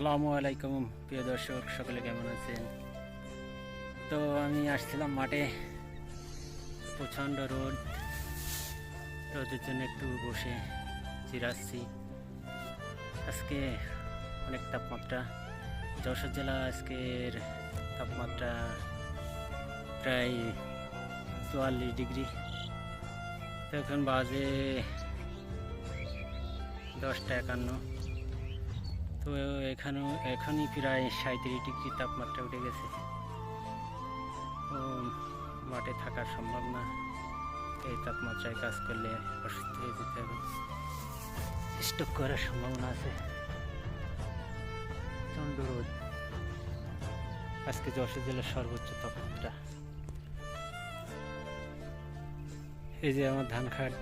আসসালামু আলাইকুম, প্রিয় দর্শক, সকলে কেমন আছেন? তো আমি আসছিলাম মাঠে, প্রচণ্ড রোদ। রোদের জন্য একটু বসে চিরাচ্ছি আজকে অনেক তাপমাত্রা। যশোর জেলা আজকের তাপমাত্রা প্রায় চুয়াল্লিশ ডিগ্রি। তো এখন বাজে দশটা একান্ন। তো এখানেও, এখনই প্রায় সাঁত্রিশ ডিগ্রি তাপমাত্রা উঠে গেছে। মাঠে থাকা সম্ভব না। এই তাপমাত্রায় কাজ করলে অসুস্থ হয়ে যেতে হবে। স্টক করার সম্ভাবনা আছে। প্রচণ্ড রোদ আজকে যশোর জেলার সর্বোচ্চ তাপমাত্রা। এই যে আমার ধান খাট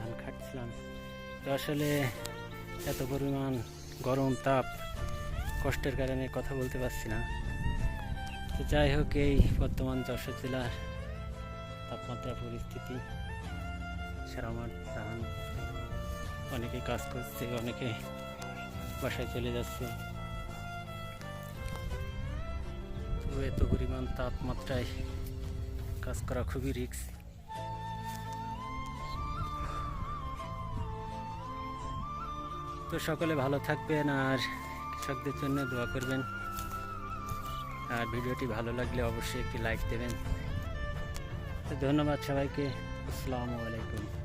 ধান খাটছিলাম তো আসলে এত পরিমাণ গরম তাপ, কষ্টের কারণে কথা বলতে পারছি না। তো যাই হোক, এই বর্তমান যশোর জেলার তাপমাত্রা, পরিস্থিতি সারা ধান অনেকে কাজ করছে, অনেকে বাসায় চলে যাচ্ছে। এত পরিমাণ তাপমাত্রায় কাজ করা খুবই রিস্ক তো সকলে ভালো থাকবেন আর কৃষকদের জন্য দোয়া করবেন। আর ভিডিওটি ভালো লাগলে অবশ্যই একটি লাইক দেবেন। তো ধন্যবাদ সবাইকে। আসসালামু আলাইকুম।